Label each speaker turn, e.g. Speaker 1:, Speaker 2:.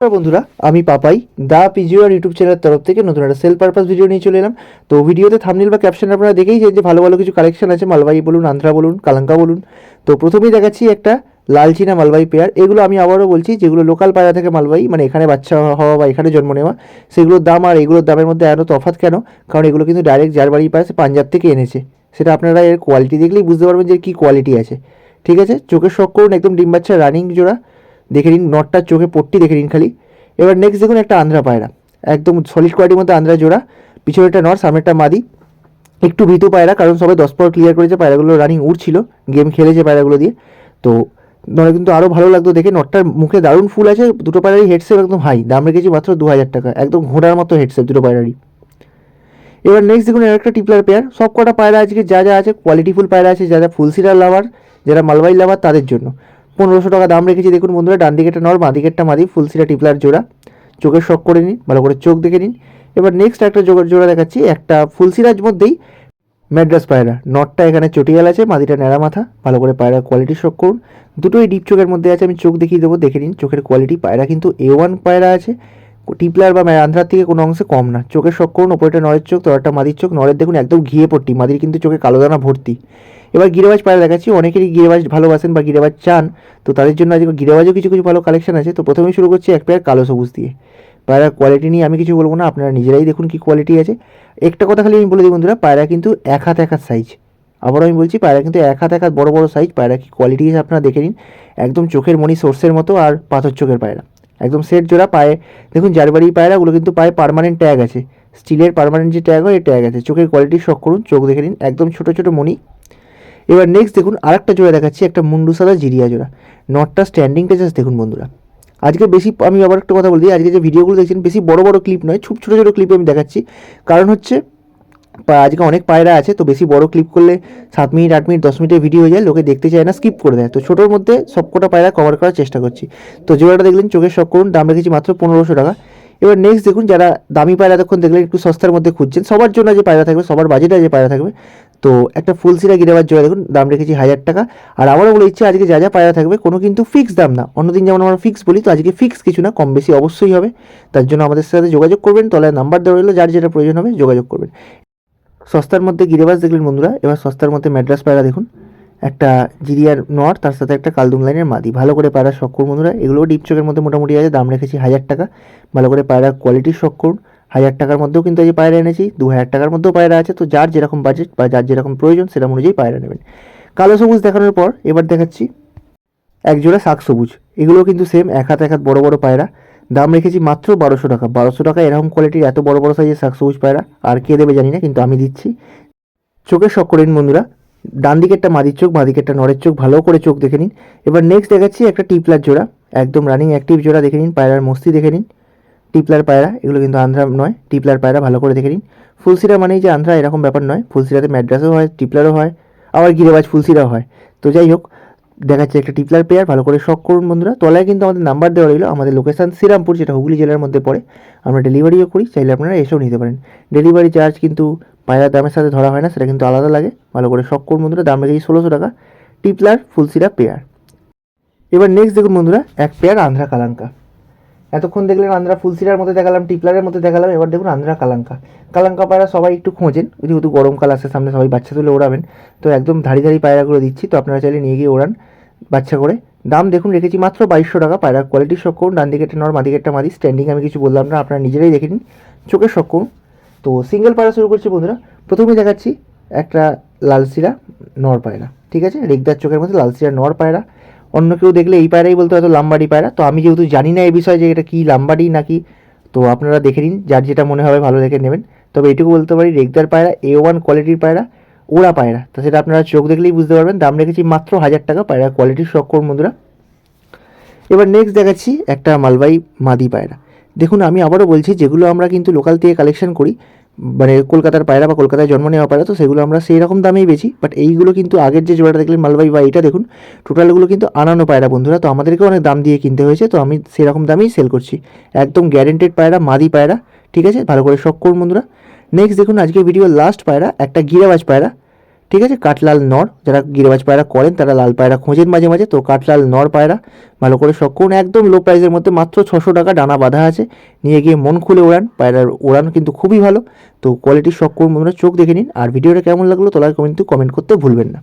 Speaker 1: বন্ধুরা, আমি পাপাই, দা পিজিওর ইউটিউব চ্যানেলের তরফ থেকে নতুন একটা সেল পারপাস ভিডিও নিয়ে চলে এলাম। তো ভিডিওতে থামনিল বা ক্যাপশন আপনারা দেখেই যে ভালো ভালো কিছু কালেকশন আছে মালবাই বলুন, আন্ধ্রা বলুন, কালাঙ্কা বলুন। তো প্রথমেই দেখাচ্ছি একটা লালচিনা মালবাই পেয়ার এগুলো আমি আবারও বলছি, যেগুলো লোকাল পায়রা থেকে মালবাই মানে এখানে বাচ্চা হওয়া বা এখানে জন্ম নেওয়া, সেগুলোর দাম আর এগুলোর দামের মধ্যে এত তফাৎ কেন? কারণ এগুলো কিন্তু ডাইরেক্ট যার বাড়ি পায় সে পাঞ্জাব থেকে এনেছে। সেটা আপনারা এর কোয়ালিটি দেখলেই বুঝতে পারবেন যে কী কোয়ালিটি আছে। ঠিক আছে? চোখের শখ করুন, একদম ডিম বাচ্চা রানিং জোড়া। দেখে নিন নটটার চোখে পট্টি দেখে নিন খালি। এবার নেক্সট দেখুন একটা আন্ধ্রা পায়রা। একদম সলিড কোয়ালিটির মধ্যে আন্ধ্রা জোড়া। পিছনেরটা নর সামনেরটা মাদি। একটু ভীতু পায়রা, কারণ সবাই দশ পর ক্লিয়ার করেছে পায়রাগুলো রানিং উঠছিল গেম খেলেছে পায়রাগুলো দিয়ে। তো নরে কিন্তু আরও ভালো লাগতো দেখে। নটটার মুখে দারুণ ফুল আছে। দুটো পায়রারই হেডসেপ একদম হাই দাম রেখেছি মাত্র দু হাজার টাকা। একদম ঘোড়ার মতো হেডসেপ দুটো পায়রারই। এবার নেক্সট দেখুন একটা টিপলার পেয়ার সব কটা পায়রা আজকে যা যা আছে কোয়ালিটিফুল পায়রা আছে, যা যা ফুলসিরার লাভার যারা মালবাই লাভার তাদের জন্য। পনেরোশো টাকা দাম রেখেছি। দেখুন বন্ধুরা, ডান দিকেরটা নর, বাঁ দিকেরটা মাদি ফুল ফুলসিরা টিপলার জোড়া। চোখের শখ করে নিন, ভালো করে চোখ দেখে নিন। এবার নেক্সট একটা জোগের জোড়া দেখাচ্ছি, একটা ফুলসিরাজ মধ্যেই ম্যাড্রাস পায়রা। নটটা এখানে চটিয়াল আছে, মাদিটা ন্যাড়া মাথা, ভালো করে পায়রার কোয়ালিটি শখ করুন। দুটোই ডিপ চোখের মধ্যে আছে, আমি চোখ দেখিয়ে দেবো, দেখে নিন, চোখের কোয়ালিটি পায়রা কিন্তু এ ওয়ান পায়রা আছে। টিপলার বা আন্ধ্রার থেকে কোনো অংশে কম না। চোখের শখ করুন ওপরটা নরের চোখ তলাটা মাদির চোখ নরের দেখুন একদম ঘিয়ে পট্টি, মাদির কিন্তু চোখে কালো দানা ভর্তি। এবার গিরেবাজ পায়রা দেখাচ্ছি, অনেকেরই গিরেবাজ ভালোবাসেন বা গিরেবাজ চান, তো তাদের জন্য আজকে গিরেবাজও কিছু কিছু ভালো কালেকশন আছে, তো প্রথমেই শুরু করছি এক পেয়ার কালো সবুজ দিয়ে। পায়রার কোয়ালিটি নিয়ে আমি কিছু বলব না, আপনারা নিজেরাই দেখুন কি কোয়ালিটি আছে। একটা কথা খালি আমি বলে দিই বন্ধুরা, পায়রা কিন্তু এক হাত এক হাত সাইজ আবারও আমি বলছি, পায়রা কিন্তু এক হাত এক হাত বড় বড় সাইজ পায়রা কি কোয়ালিটি আপনারা দেখে নিন। একদম চোখের মনি সোর্সের মতো আর পাথর চোখের পায়রা। একদম সেট জোড়া পায়ে। দেখুন, যার বাড়ি পায়রাগুলো কিন্তু পায়ে পারমানেন্ট ট্যাগ আছে। স্টিলের পারমানেন্ট যে ট্যাগ হয়, এই ট্যাগ আছে। চোখের কোয়ালিটি শখ করুন, চোখ দেখে নিন, একদম ছোটো ছোটো মনি এবার নেক্সট দেখুন, আরেকটা জোড়া দেখাচ্ছি, একটা মুন্ডু সাদা জিরিয়া জোড়া। নটটা স্ট্যান্ডিংটা জাস্ট দেখুন বন্ধুরা। আজকে বেশি, আমি আবার একটা কথা বলি আজকে যে ভিডিওগুলো দেখছেন, বেশি বড় বড় ক্লিপ নয়, খুব ছোটো ছোটো ক্লিপে আমি দেখাচ্ছি। কারণ হচ্ছে আজকে অনেক পায়রা আছে, তো বেশি বড় ক্লিপ করলে সাত মিনিট, আট মিনিট, দশ মিনিটের ভিডিও হয়ে যায়, লোকে দেখতে চায় না স্কিপ করে দেয়। তো ছোটোর মধ্যে সবকটা পায়রা কভার করার চেষ্টা করছি। তো জোড়াটা দেখলেন, চোখের শখ করুন, দাম রেখেছি মাত্র পনেরোশো টাকা। এবার নেক্সট দেখুন, যারা দামি পায়রা এতক্ষণ দেখলেন, একটু সস্তার মধ্যে খুঁজছেন, সবার জন্য যে পায়রা থাকবে, সবার বাজেটে যে পায়রা থাকবে। তো একটা ফুলসিরা গিরাবার জোড়া দেখুন, দাম রেখেছি হাজার টাকা। আর আমারও বলে ইচ্ছে, আজকে যা যা পায়রা থাকবে, কোনো কিন্তু ফিক্স দাম না। অন্যদিন যেমন আমরা ফিক্স বলি, তো আজকে ফিক্স কিছু না, কম বেশি অবশ্যই হবে। তার জন্য আমাদের সাথে যোগাযোগ করবেন, তলায় নাম্বার দেওয়া রইল, যার যেটা প্রয়োজন হবে যোগাযোগ করবেন। সস্তার মধ্যে গিরেবাস দেখলেন বন্ধুরা। এবার সস্তার মধ্যে ম্যাড্রাস পায়রা দেখুন। একটা জিরিয়ার নর, তার সাথে একটা কালদুম লাইনের মাদি। ভালো করে পায়রা শখ করুন বন্ধুরা। এগুলো ডিপ চোখের মধ্যে মোটামুটি আছে, দাম রেখেছি হাজার টাকা। ভালো করে পায়রার কোয়ালিটি শখ করুন। হাজার টাকার মধ্যেও কিন্তু যে পায়রা এনেছি, দু হাজার টাকার মধ্যেও পায়রা আছে। তো যার যেরকম বাজেট বা যার যেরকম প্রয়োজন, সেরকম অনুযায়ী পায়রা নেবেন। কালো সবুজ দেখানোর পর এবার দেখাচ্ছি একজোড়া শাক সবুজ। এগুলো কিন্তু সেম এক হাত এক হাত বড় বড় পায়রা। দাম রেখেছি মাত্র বারোশো টাকা। বারোশো টাকা এরকম কোয়ালিটির এত বড় বড় সাইজের শাক সবুজ পায়রা, আর কে দেবে জানি না, কিন্তু আমি দিচ্ছি। চোখের শখ বন্ধুরা। ডান দিকেরটা মাদির চোখ, বাঁ দিকেরটা নরের চোখ, ভালো করে চোখ দেখে নিন। এবার নেক্সট দেখাচ্ছি একটা টিপলার জোড়া। একদম রানিং অ্যাক্টিভ জোড়া দেখে নিন, পায়রার মস্তি দেখে নিন। টিপলার পায়রা, এগুলো কিন্তু আন্ধ্রা নয়। টিপলার পায়রা ভালো করে দেখে নিন। ফুলসিরা মানেই যে আন্ধ্রা এরকম ব্যাপার নয়। ফুলসিরাতে ম্যাড্রাসও হয়, টিপলারও হয়, আবার গিরেবাজ ফুলসিরাও হয়। তো যাই হোক দেখাচ্ছে একটা টিপলার পেয়ার ভালো করে শখ করুন বন্ধুরা। তলায় কিন্তু আমাদের নাম্বার দেওয়া রইল, আমাদের লোকেশান শ্রীরামপুর, যেটা হুগলি জেলার মধ্যে পড়ে। আমরা ডেলিভারিও করি, চাইলে আপনারা এসেও নিতে পারেন। ডেলিভারি চার্জ কিন্তু পায়রা দামের সাথে ধরা হয় না, সেটা কিন্তু আলাদা লাগে। ভালো করে শখ করুন বন্ধুরা, দাম রেখেছি ষোলোশো টাকা। টিপলার ফুলসিরা পেয়ার এবার নেক্সট দেখুন বন্ধুরা, এক পেয়ার আন্ধ্রা কালাঙ্কা। এতক্ষণ দেখলেন আন্ধ্রা ফুলসিরার মধ্যে দেখালাম, টিপলারের মধ্যে দেখালাম, এবার দেখুন আন্দ্রা কালাঙ্কা। কালাঙ্কা পায়রা সবাই একটু খোঁজেন, যেহেতু গরমকাল আসে সামনে সবাই বাচ্চা তুলে ওড়াবেন। তো একদম ধাড়ি ধাড়ি পায়রাগুলো দিচ্ছি, তো আপনারা চাইলে নিয়ে গিয়ে ওড়ান বাচ্চা করে। দাম দেখুন, রেখেছি মাত্র বাইশশো টাকা, পায়রা কোয়ালিটির শখ করুন, ডান দিকেরটা নর মাদিকেরটা মাদি স্ট্যান্ডিং আমি কিছু বললাম না, আপনারা নিজেরাই দেখে নিন চোখের শখ করুন। তো সিঙ্গেল পায়রা শুরু করছি বন্ধুরা, প্রথমে দেখাচ্ছি একটা লালসিরা নর পায়রা, ঠিক আছে? রেগদার চোখের মধ্যে লালসিরা নর পায়রা অন্য কেউ দেখলে এই পায়রাই বলতে হয়তো লাম্বাডি পায়রা। তো আমি যেহেতু জানি না এই বিষয়ে যে এটা কি লাম্বাডি নাকি, তো আপনারা দেখে নিন, যার যেটা মনে হবে ভালো দেখে নেবেন। তবে এটুকু বলতে পারি, রেগদার পায়রা এ ওয়ান কোয়ালিটির পায়রা ওরা পায়রা। তো সেটা আপনারা চোখ দেখলেই বুঝতে পারবেন, দাম রেখেছি মাত্র হাজার টাকা পায়রা কোয়ালিটির করুন বন্ধুরা। এবার নেক্সট দেখাচ্ছি একটা মালবাই মাদি পায়রা। দেখুন, আমি আবারও বলছি, যেগুলো আমরা কিন্তু লোকাল থেকে কালেকশন করি মানে কলকাতার পায়রা বা কলকাতায় জন্ম নেওয়া পায়রা, তো সেগুলো আমরা সেই রকম দামেই বেছি বাট এইগুলো কিন্তু আগের যে জোড়াটা দেখলেন মালবাই বা এইটা দেখুন, টোটালগুলো কিন্তু আনানো পায়রা বন্ধুরা, তো আমাদেরকেও অনেক দাম দিয়ে কিনতে হয়েছে, তো আমি সেরকম দামেই সেল করছি। একদম গ্যারেন্টেড পায়রা, মাদি পায়রা, ঠিক আছে? ভালো করে শখ করুন বন্ধুরা। নেক্সট দেখুন আজকে ভিডিও লাস্ট পায়রা, একটা গিরাবাজ পায়রা। ঠিক আছে? কাঠলাল নর, যারা গিরবাজ পায়রা করেন, তারা লাল পায়রা খোঁজেন মাঝে মাঝে। তো কাঠলাল নর পায়রা, ভালো করে করুন। একদম লো প্রাইসের মধ্যে মাত্র ছশো টাকা ডানা বাঁধা আছে। নিয়ে গিয়ে মন খুলে ওড়ান। পায়রার ওড়ান কিন্তু খুবই ভালো। তো কোয়ালিটি শখ করুন চোখ দেখে নিন। আর ভিডিওটা কেমন লাগল তোলার কিন্তু কমেন্ট করতে ভুলবেন না।